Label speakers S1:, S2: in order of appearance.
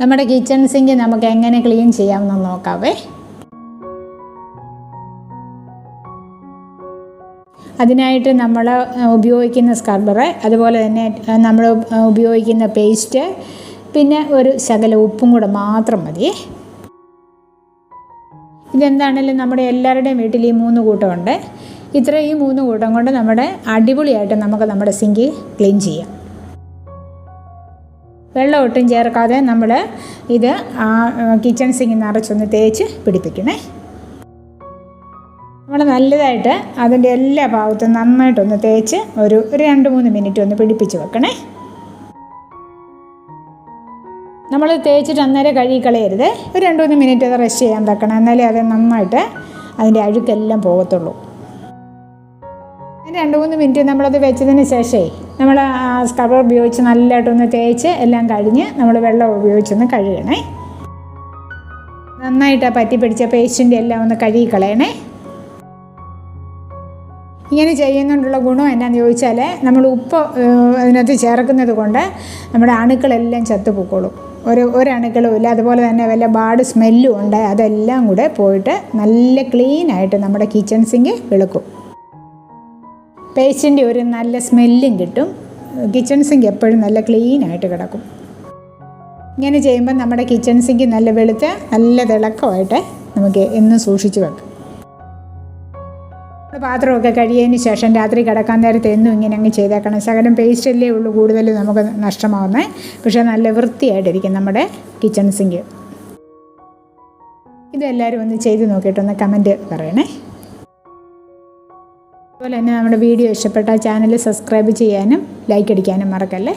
S1: നമ്മുടെ kitchen sink നമുക്ക് എങ്ങനെ ക്ലീൻ ചെയ്യാമെന്ന് നോക്കാവേ. അതിനായിട്ട് നമ്മൾ ഉപയോഗിക്കുന്ന സ്ക്രബ്ബർ അതുപോലെ തന്നെ നമ്മൾ ഉപയോഗിക്കുന്ന പേസ്റ്റ് പിന്നെ ഒരു ശകല ഉപ്പും കൂടെ മാത്രം മതി. ഇതെന്താണെങ്കിലും നമ്മുടെ എല്ലാവരുടെയും വീട്ടിൽ ഈ മൂന്ന് കൂട്ടമുണ്ട്. ഇത്രയും മൂന്ന് കൂട്ടം കൊണ്ട് നമ്മുടെ അടിപൊളിയായിട്ട് നമുക്ക് നമ്മുടെ സിങ്കി ക്ലീൻ ചെയ്യാം. വെള്ളം ഒട്ടും ചേർക്കാതെ നമ്മൾ ഇത് കിച്ചൺ സിങ്ക് നിറച്ചൊന്ന് തേച്ച് പിടിപ്പിക്കണേ. നമ്മൾ നല്ലതായിട്ട് അതിന്റെ എല്ലാ ഭാഗത്തും നന്നായിട്ടൊന്ന് തേച്ച് ഒരു ഒരു രണ്ട് മൂന്ന് മിനിറ്റ് ഒന്ന് പിടിപ്പിച്ച് വെക്കണേ. നമ്മൾ തേച്ചിട്ട് അന്നേരം കഴുകി കളയരുത്. ഒരു രണ്ട് മൂന്ന് മിനിറ്റ് അത് റെസ്റ്റ് ചെയ്യാൻ വെക്കണം. എന്നാലേ അത് നന്നായിട്ട് അതിന്റെ അഴുക്കെല്ലാം പോകത്തുള്ളൂ. രണ്ട് മൂന്ന് മിനിറ്റ് നമ്മളത് വെച്ചതിന് ശേഷമേ നമ്മൾ സ്ക്രബർ ഉപയോഗിച്ച് നല്ലതായിട്ടൊന്ന് തേച്ച് എല്ലാം കഴിഞ്ഞ് നമ്മൾ വെള്ളം ഉപയോഗിച്ചൊന്ന് കഴുകണേ. നന്നായിട്ട് പറ്റി പിടിച്ച പേസ്റ്റിന്റെ എല്ലാം ഒന്ന് കഴുകി കളയണേ. ഇങ്ങനെ ചെയ്യുന്നതുകൊണ്ടുള്ള ഗുണം എന്നാന്ന് ചോദിച്ചാൽ നമ്മൾ ഉപ്പ് അതിനകത്ത് ചേർക്കുന്നത് കൊണ്ട് നമ്മുടെ അണുക്കളെല്ലാം ചത്തുപൊക്കോളും. ഒരു ഒരണുക്കളും ഇല്ല അതുപോലെ തന്നെ വല്ല ബാഡ് സ്മെല്ലും ഉണ്ട് അതെല്ലാം കൂടെ പോയിട്ട് നല്ല ക്ലീനായിട്ട് നമ്മുടെ കിച്ചൺ സിങ്ക് വെളുക്കും. പേസ്റ്റിന്റെ ഒരു നല്ല സ്മെല്ലും കിട്ടും. കിച്ചൺ സിങ്ക് എപ്പോഴും നല്ല ക്ലീൻ ആയിട്ട് കിടക്കും. ഇങ്ങനെ ചെയ്യുമ്പോൾ നമ്മുടെ കിച്ചൺ സിങ്ക് നല്ല വെളുത്ത് നല്ല തിളക്കമായിട്ട് നമുക്ക് എന്നും സൂക്ഷിച്ചു വെക്കാം. പാത്രമൊക്കെ കഴിയതിന് ശേഷം രാത്രി കിടക്കാൻ നേരത്തെ എന്നും ഇങ്ങനെ അങ്ങ് ചെയ്തേക്കണം. ശകലം പേസ്റ്റല്ലേ ഉള്ളൂ കൂടുതൽ നമുക്ക് നഷ്ടമാവുന്നത് പക്ഷേ നല്ല വൃത്തിയായിട്ടിരിക്കും നമ്മുടെ കിച്ചൺ സിങ്ക്. ഇതെല്ലാവരും ഒന്ന് ചെയ്ത് നോക്കിയിട്ടൊന്ന് കമന്റ് പറയണേ. അതുപോലെ തന്നെ നമ്മുടെ വീഡിയോ ഇഷ്ടപ്പെട്ട ചാനൽ സബ്സ്ക്രൈബ് ചെയ്യാനും ലൈക്ക് അടിക്കാനും മറക്കല്ലേ?